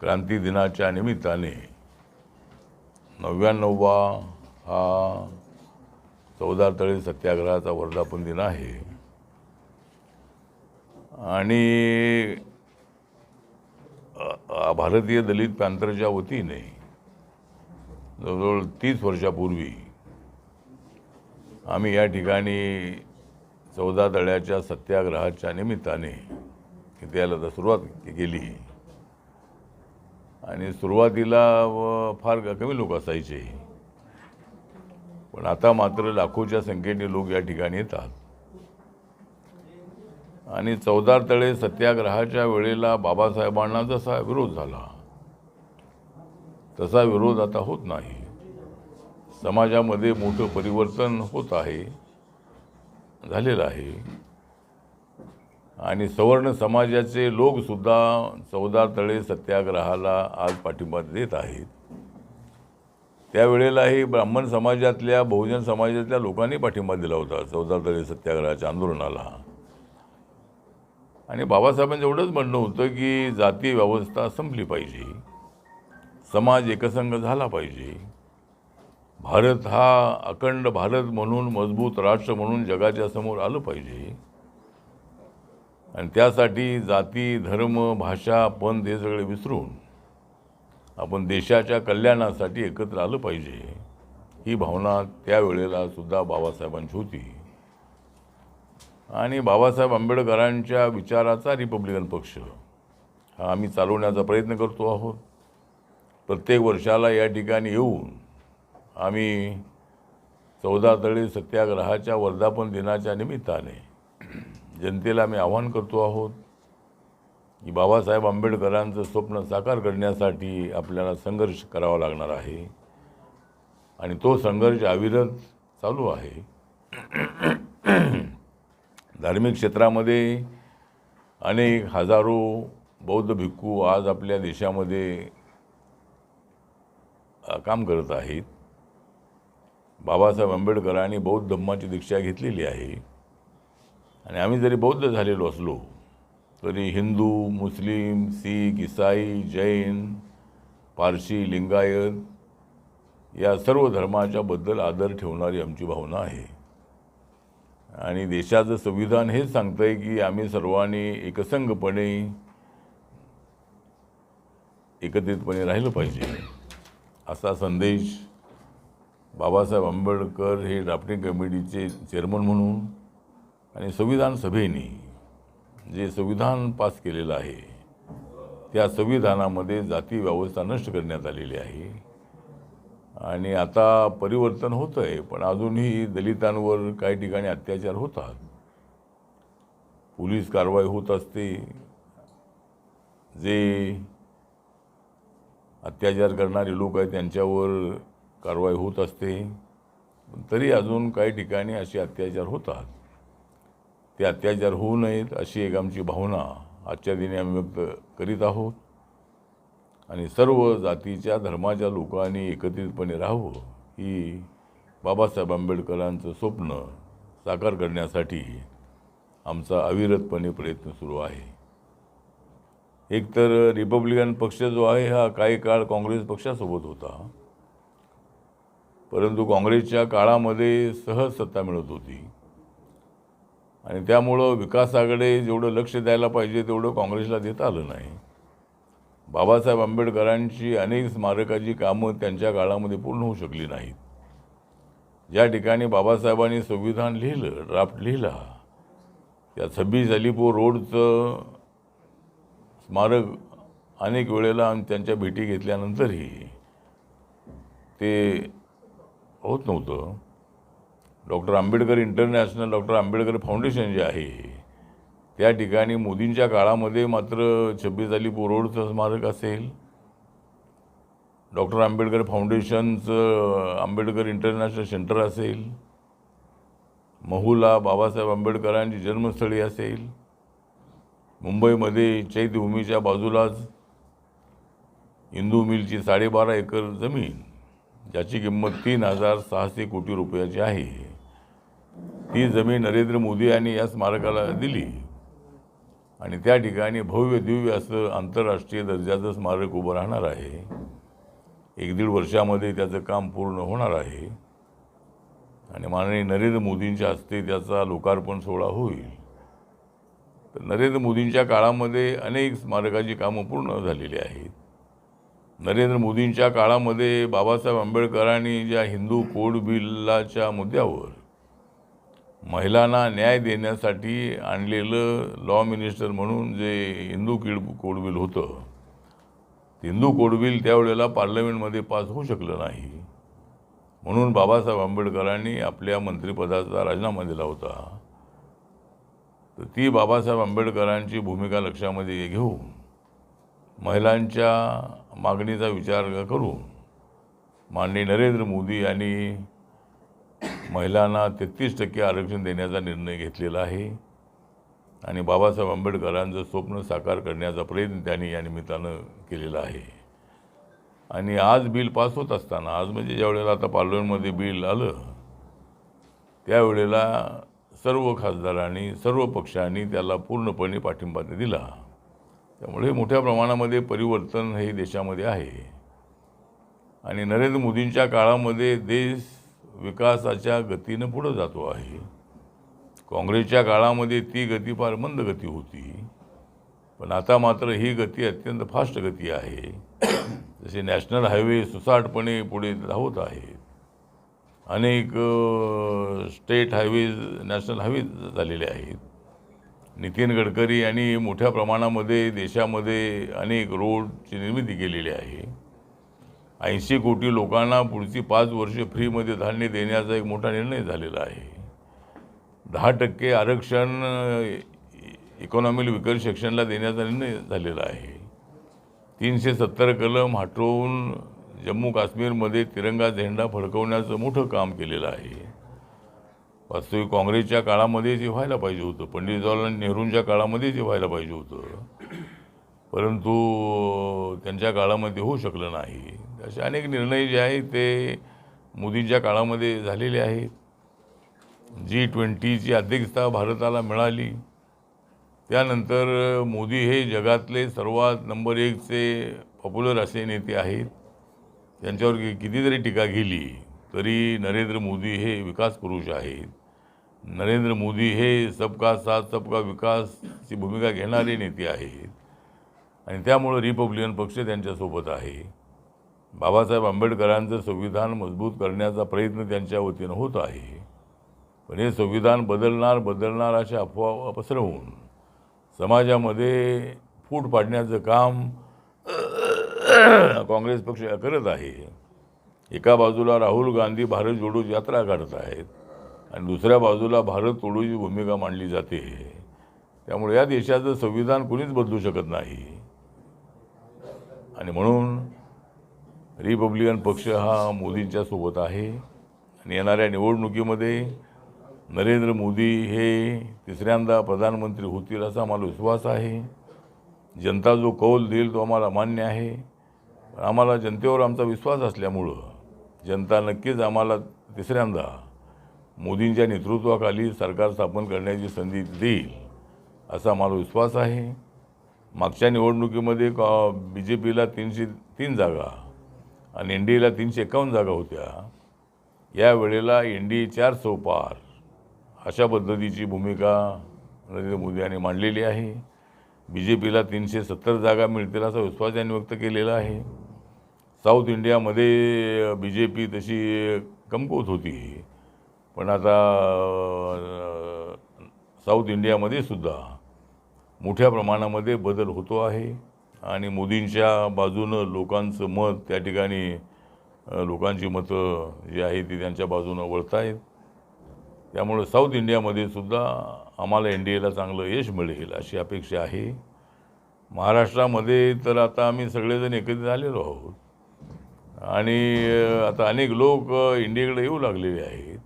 क्रांती दिनाच्या निमित्ताने नव्याण्णववा हा चौदा तळे सत्याग्रहाचा वर्धापन दिन आहे. आणि भारतीय दलित पॅन्थरच्या वतीने जवळजवळ तीस वर्षापूर्वी आम्ही या ठिकाणी चौदा तळ्याच्या सत्याग्रहाच्या निमित्ताने इथे याला तर सुरुवात केली. आणि सुरुवातीला व फार कमी लोक असायचे. पण आता मात्र लाखोच्या संख्येने लोक या ठिकाणी येतात. आणि चौदार तळे सत्याग्रहाच्या वेळेला बाबासाहेबांना जसा विरोध झाला तसा विरोध आता होत नाही. समाजामध्ये मोठं परिवर्तन होत आहे झालेलं आहे. आणि सवर्ण समाजाचे लोकसुद्धा चौदा तळे सत्याग्रहाला आज पाठिंबा देत आहेत. त्यावेळेलाही ब्राह्मण समाजातल्या बहुजन समाजातल्या लोकांनी पाठिंबा दिला होता चौदा तळे सत्याग्रहाच्या आंदोलनाला. आणि बाबासाहेबांचं एवढंच म्हणणं होतं की जाती व्यवस्था संपली पाहिजे समाज एकसंघ झाला पाहिजे. भारत हा अखंड भारत म्हणून मजबूत राष्ट्र म्हणून जगाच्या समोर आलं पाहिजे. आणि त्यासाठी जाती धर्म भाषा पंथ हे सगळे विसरून आपण देशाच्या कल्याणासाठी एकत्र आलं पाहिजे. ही भावना त्यावेळेला सुद्धा बाबासाहेबांची होती. आणि बाबासाहेब आंबेडकरांच्या विचाराचा रिपब्लिकन पक्ष. हा आम्ही चालवण्याचा प्रयत्न करतो आहोत. प्रत्येक वर्षाला या ठिकाणी येऊन आम्ही चौदा तळे सत्याग्रहाच्या वर्धापन दिनाच्या निमित्ताने जनतेला आम्ही आवाहन करतो आहोत की बाबासाहेब आंबेडकरांचं स्वप्न साकार करण्यासाठी आपल्याला संघर्ष करावा लागणार आहे. आणि तो संघर्ष अविरत चालू आहे. धार्मिक क्षेत्रामध्ये अनेक हजारो बौद्ध भिक्खू आज आपल्या देशामध्ये काम करत आहेत. बाबासाहेब आंबेडकरांनी बौद्ध धम्माची दीक्षा घेतलेली आहे. आणि आम्ही जरी बौद्ध झालेलो असलो तरी हिंदू मुस्लिम सिख इसाई जैन पारशी लिंगायत या सर्व धर्माच्याबद्दल आदर ठेवणारी आमची भावना आहे. आणि देशाचं संविधान हेच सांगतं आहे की आम्ही सर्वांनी एकसंघपणे एकत्रितपणे राहिलं पाहिजे. असा संदेश बाबासाहेब आंबेडकर हे ड्राफ्टिंग कमिटीचे चेअरमन म्हणून आणि संविधान सभेने जे संविधान पास केलेलं आहे त्या संविधानामध्ये जाती व्यवस्था नष्ट करण्यात आलेली आहे. आणि आता परिवर्तन होतं आहे पण अजूनही दलितांवर काही ठिकाणी अत्याचार होतात. पोलीस कारवाई होत असते. जे अत्याचार करणारे लोक आहेत त्यांच्यावर कारवाई होत असते. तरी अजून काही ठिकाणी असे अत्याचार होतात. ते अत्याचार होऊ नयेत अशी एक आमची भावना आजच्या दिनी आम्ही व्यक्त करीत आहोत. आणि सर्व जातीच्या धर्माच्या लोकांनी एकत्रितपणे राहावं ही बाबासाहेब आंबेडकरांचं स्वप्न साकार करण्यासाठी आमचा अविरतपणे प्रयत्न सुरू आहे. एकतर रिपब्लिकन पक्ष जो आहे हा काही काळ काँग्रेस पक्षासोबत होता. परंतु काँग्रेसच्या काळामध्ये सहज सत्ता मिळत होती. आणि त्यामुळं विकासाकडे जेवढं लक्ष द्यायला पाहिजे तेवढं काँग्रेसला देता आलं नाही. बाबासाहेब आंबेडकरांची अनेक स्मारकाची कामं त्यांच्या काळामध्ये पूर्ण होऊ शकली नाहीत. ज्या ठिकाणी बाबासाहेबांनी संविधान लिहिलं ड्राफ्ट लिहिला त्या छब्बीस अलीपूर रोडचं स्मारक अनेक वेळेला त्यांच्या भेटी घेतल्यानंतरही ते होत नव्हतं. Doctor Ambedkar international doctor Ambedkar foundation जे आहे त्या ठिकाणी मोदींच्या काळामध्ये मात्र छब्बीस अली बोरोडचं स्मारक असेल. डॉक्टर आंबेडकर फाउंडेशनचं आंबेडकर इंटरनॅशनल सेंटर असेल. महूला बाबासाहेब आंबेडकरांची जन्मस्थळी असेल. मुंबईमध्ये चैत्यभूमीच्या बाजूलाच हिंदू मिलची साडेबारा एकर जमीन ज्याची किंमत तीन हजार सहाशे कोटी रुपयाची आहे. ती जमीन नरेंद्र मोदी यांनी या स्मारकाला दिली. आणि त्या ठिकाणी भव्य दिव्य असं आंतरराष्ट्रीय दर्जाचं स्मारक उभं राहणार आहे. एक दीड वर्षामध्ये त्याचं काम पूर्ण होणार आहे. आणि माननीय नरेंद्र मोदींच्या हस्ते त्याचा लोकार्पण सोहळा होईल. तर नरेंद्र मोदींच्या काळामध्ये अनेक स्मारकाची कामं पूर्ण झालेली आहेत. नरेंद्र मोदींच्या काळामध्ये बाबासाहेब आंबेडकरांनी ज्या हिंदू कोड बिलाच्या मुद्द्यावर महिलांना न्याय देण्यासाठी आणलेलं लॉ मिनिस्टर म्हणून जे हिंदू किड कोड बिल होतं हिंदू कोड बिल त्यावेळेला पार्लमेंटमध्ये पास होऊ शकलं नाही. म्हणून बाबासाहेब आंबेडकरांनी आपल्या मंत्रिपदाचा राजीनामा दिला होता. तर ती बाबासाहेब आंबेडकरांची भूमिका लक्षामध्ये घेऊन महिलांच्या मागणीचा विचार करून माननीय नरेंद्र मोदी यांनी महिलांना तेहतीस टक्के आरक्षण देण्याचा निर्णय घेतलेला आहे. आणि बाबासाहेब आंबेडकरांचं स्वप्न साकार करण्याचा प्रयत्न त्यांनी या निमित्तानं केलेला आहे. आणि आज बिल पास होत असताना आज म्हणजे ज्यावेळेला आता पार्लमेंटमध्ये बिल आलं त्यावेळेला सर्व खासदारांनी सर्व पक्षांनी त्याला पूर्णपणे पाठिंबा दिला. त्यामुळे मोठ्या प्रमाणामध्ये परिवर्तन हे देशामध्ये आहे. आणि नरेंद्र मोदींच्या काळामध्ये देश विकासाच्या गतीनं पुढं जातो आहे. काँग्रेसच्या काळामध्ये ती गती फार मंद गती होती. पण आता मात्र ही गती अत्यंत फास्ट गती आहे. जसे नॅशनल हायवे सुसाटपणे पुढे धावत आहेत. अनेक स्टेट हायवेज नॅशनल हायवेज झालेले आहेत. नितीन गडकरी यांनी मोठ्या प्रमाणामध्ये देशामध्ये अनेक रोडची निर्मिती केलेली आहे. ऐंशी कोटी लोकांना पुढची पाच वर्षे फ्रीमध्ये धान्य देण्याचा एक मोठा निर्णय झालेला आहे. दहा टक्के आरक्षण इकॉनॉमिक विकर सेक्शनला देण्याचा निर्णय झालेला आहे. तीनशे सत्तर कलम हटवून जम्मू काश्मीरमध्ये तिरंगा झेंडा फडकवण्याचं मोठं काम केलेलं आहे. वास्तविक काँग्रेसच्या काळामध्ये जे व्हायला पाहिजे होतं पंडित जवाहरलाल नेहरूंच्या काळामध्ये जे व्हायला पाहिजे होतं परंतु त्यांच्या काळामध्ये होऊ शकलं नाही. असे अनेक निर्णय जे आहेत ते मोदींच्या काळामध्ये झालेले आहेत. जी ट्वेंटीची अध्यक्षता भारताला मिळाली. त्यानंतर मोदी हे जगातले सर्वात नंबर एकचे पॉप्युलर असे नेते आहेत. त्यांच्यावर कितीतरी किती जरी टीका केली तरी नरेंद्र मोदी हे विकास पुरुष आहेत. नरेंद्र मोदी हे सबका साथ सबका विकासची भूमिका घेणारे नेते आहेत. आणि त्यामुळं रिपब्लिकन पक्ष त्यांच्यासोबत आहे. बाबासाहेब आंबेडकरांचं संविधान मजबूत करण्याचा प्रयत्न त्यांच्या वतीनं होत आहे. पण हे संविधान बदलणार बदलणार अशा अफवा पसरवून समाजामध्ये फूट पाडण्याचं काम काँग्रेस पक्ष करत आहे. एका बाजूला राहुल गांधी भारत जोडो यात्रा काढत आहेत आणि दुसऱ्या बाजूला भारत तोडूची भूमिका मांडली जाते. त्यामुळे या देशाचं संविधान कुणीच बदलू शकत नाही. आणि म्हणून रिपब्लिकन पक्ष हा मोदींच्या सोबत आहे. आणि येणाऱ्या निवडणुकीमध्ये नरेंद्र मोदी हे तिसऱ्यांदा प्रधानमंत्री होतील असा आम्हाला विश्वास आहे. जनता जो कौल देईल तो आम्हाला मान्य आहे. आम्हाला जनतेवर आमचा विश्वास असल्यामुळं जनता नक्कीच आम्हाला तिसऱ्यांदा मोदींच्या नेतृत्वाखाली सरकार स्थापन करण्याची संधी देईल असा आम्हाला विश्वास आहे. मागच्या निवडणुकीमध्ये कॉ बी जे पीला तीनशे तीन जागा आणि एन डी एला तीनशे एकावन्न जागा होत्या. या वेळेला एन डी ए चार चौपार. अशा पद्धतीची भूमिका नरेंद्र मोदी यांनी मांडलेली आहे. बी जे पीला तीनशे सत्तर जागा मिळतील असा विश्वास त्यांनी व्यक्त केलेला आहे. साऊथ इंडियामध्ये बी जे पी तशी कमकुवत होती. पण आता साऊथ इंडियामध्ये सुद्धा मोठ्या प्रमाणामध्ये बदल होतो आहे. आणि मोदींच्या बाजूनं लोकांचं मत त्या ठिकाणी लोकांची मतं जी आहे ती त्यांच्या बाजूनं वळत आहेत त्यामुळं साऊथ इंडियामध्ये सुद्धा आम्हाला एन डी एला चांगलं यश मिळेल अशी अपेक्षा आहे. महाराष्ट्रामध्ये तर आता आम्ही सगळेजण एकत्रित आलेलो आहोत. आणि आता अनेक लोक इंडियाकडे येऊ लागलेले आहेत.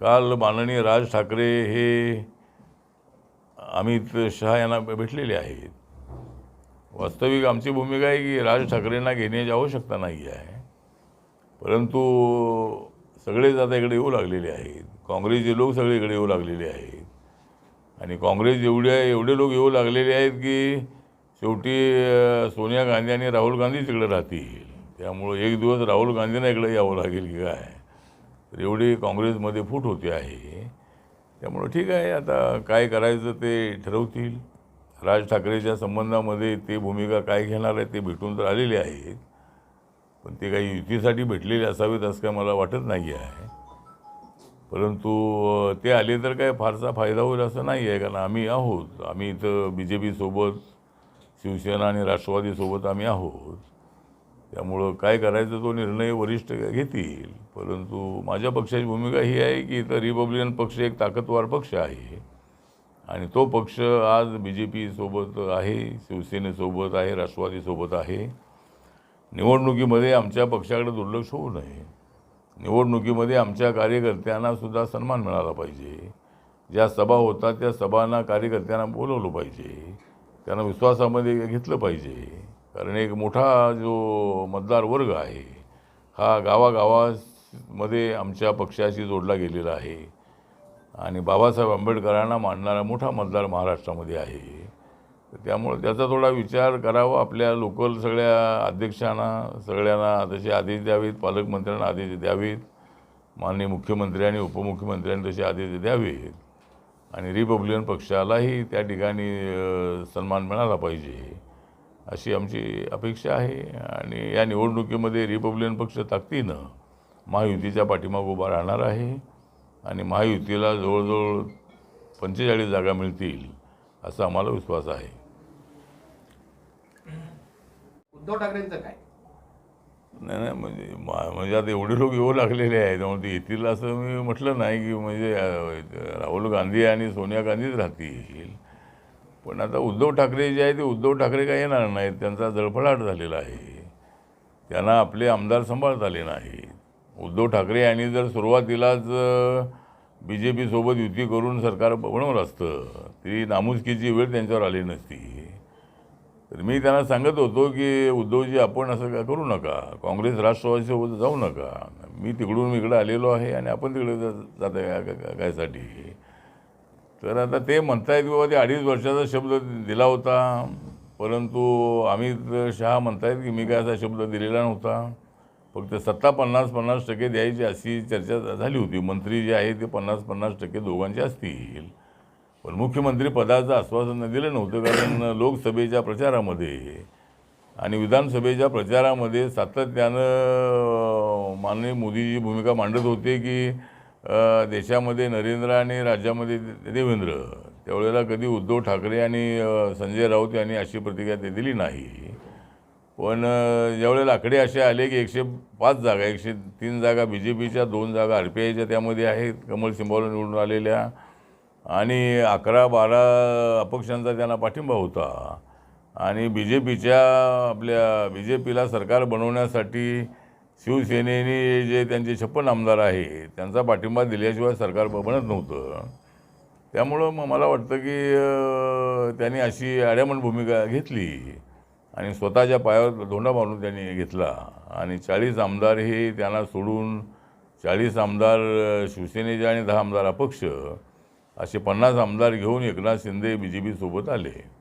काल माननीय राज ठाकरे हे अमित शहा यांना भेटलेले आहेत. वास्तविक आमची भूमिका आहे की राज ठाकरेंना घेण्याची आवश्यकता नाही आहे. परंतु सगळेच आता इकडे येऊ लागलेले आहेत. काँग्रेसचे लोक सगळे इकडे येऊ लागलेले आहेत. आणि काँग्रेस एवढे एवढे लोक येऊ लागलेले आहेत की शेवटी सोनिया गांधी आणि राहुल गांधी तिकडे राहतील. त्यामुळं एक दिवस राहुल गांधींना इकडे यावं लागेल की काय? तर एवढी काँग्रेसमध्ये फूट होते आहे. त्यामुळं ठीक आहे आता काय करायचं ते ठरवतील. राज ठाकरेच्या संबंधामध्ये ते भूमिका काय घेणार आहे ते भेटून तर आलेले आहेत पण ते काही युतीसाठी भेटलेले असावेत असं काय मला वाटत नाही आहे. परंतु ते आले तर काय फारसा फायदा होईल असं नाही आहे कारण आम्ही आहोत. आम्ही इथं बी जे पीसोबत शिवसेना आणि राष्ट्रवादीसोबत आम्ही आहोत. त्यामुळं काय करायचं तो निर्णय वरिष्ठ घेतील. परंतु माझ्या पक्षाची भूमिका ही आहे की इथं रिपब्लिकन पक्ष एक ताकदवार पक्ष आहे. आणि तो पक्ष आज बी जे पीसोबत आहे शिवसेनेसोबत आहे राष्ट्रवादीसोबत आहे. निवडणुकीमध्ये आमच्या पक्षाकडे दुर्लक्ष होऊ नये. निवडणुकीमध्ये आमच्या कार्यकर्त्यांना सुद्धा सन्मान मिळाला पाहिजे. ज्या सभा होतात त्या सभांना कार्यकर्त्यांना बोलवलं पाहिजे. त्यांना विश्वासामध्ये घेतलं पाहिजे. कारण एक मोठा जो मतदार वर्ग आहे हा गावागावामध्ये आमच्या पक्षाशी जोडला गेलेला आहे. आणि बाबासाहेब आंबेडकरांना मानणारा मोठा मतदार महाराष्ट्रामध्ये आहे. तर त्यामुळे त्याचा थोडा विचार करावा आपल्या लोकल सगळ्या अध्यक्षांना सगळ्यांना तसे आदेश द्यावेत पालकमंत्र्यांना आदेश द्यावेत माननीय मुख्यमंत्री आणि उपमुख्यमंत्र्यांनी तसे आदेश द्यावेत. आणि रिपब्लिकन पक्षालाही त्या ठिकाणी सन्मान मिळाला पाहिजे अशी आमची अपेक्षा आहे. आणि या निवडणुकीमध्ये रिपब्लिकन पक्ष ताकदीनं महायुतीच्या पाठीमागं उभा राहणार आहे. आणि महायुतीला जवळजवळ पंचेचाळीस जागा मिळतील असा आम्हाला विश्वास आहे. उद्धव ठाकरेंचं काय? नाही नाही म्हणजे म्हणजे आता एवढे लोक येऊ लागलेले आहेत त्यामुळे ते येतील असं मी म्हटलं नाही की म्हणजे राहुल गांधी आणि सोनिया गांधीच राहतील. पण आता उद्धव ठाकरे जे आहे ते उद्धव ठाकरे काय येणार नाहीत? त्यांचा जळफळाट झालेला आहे. त्यांना आपले आमदार सांभाळता आले नाहीत. उद्धव ठाकरे यांनी जर सुरुवातीलाच बी जे पीसोबत युती करून सरकार बनवलं असतं ती नामुष्कीची वेळ त्यांच्यावर आली नसती. तर मी त्यांना सांगत होतो की उद्धवजी आपण असं काय करू नका? काँग्रेस राष्ट्रवादीसोबत जाऊ नका. मी तिकडून इकडे आलेलो आहे आणि आपण तिकडे जात आहे कायसाठी? तर आता ते म्हणतायत की बाबा ते अडीच वर्षाचा शब्द दिला होता. परंतु अमित शहा म्हणतायत की मी काय असा शब्द दिलेला नव्हता. फक्त सत्ता पन्नास पन्नास टक्के द्यायची अशी चर्चा झाली होती. मंत्री जे आहे ते पन्नास पन्नास टक्के दोघांचे असतील. पण मुख्यमंत्री पदाचं आश्वासन दिलं नव्हतं कारण लोकसभेच्या प्रचारामध्ये आणि विधानसभेच्या प्रचारामध्ये सातत्यानं माननीय मोदीजी भूमिका मांडत होते की देशामध्ये नरेंद्र आणि राज्यामध्ये देवेंद्र. त्यावेळेला कधी उद्धव ठाकरे आणि संजय राऊत यांनी अशी प्रतिक्रिया ते दिली नाही. पण अ, ज्यावेळेला आकडे असे आले की एकशे पाच जागा एकशे तीन जागा बी जे पीच्या दोन जागा आर पी आयच्या त्यामध्ये आहेत कमल सिंबावला निवडून आलेल्या. आणि अकरा बारा अपक्षांचा त्यांना पाठिंबा होता. आणि बी जे पीच्या आपल्या बी जे पीला सरकार बनवण्यासाठी शिवसेनेने जे त्यांचे छप्पन आमदार आहे त्यांचा पाठिंबा दिल्याशिवाय सरकार बनत नव्हतं. त्यामुळं मग मला वाटतं की त्यांनी अशी आड्यामण भूमिका घेतली. आणि स्वतःच्या पायावर धोंडा मारून त्यांनी घेतला. आणि चाळीस आमदार हे त्यांना सोडून चाळीस आमदार शिवसेनेचे आणि दहा आमदार अपक्ष असे पन्नास आमदार घेऊन एकनाथ शिंदे बी जे पीसोबत आले.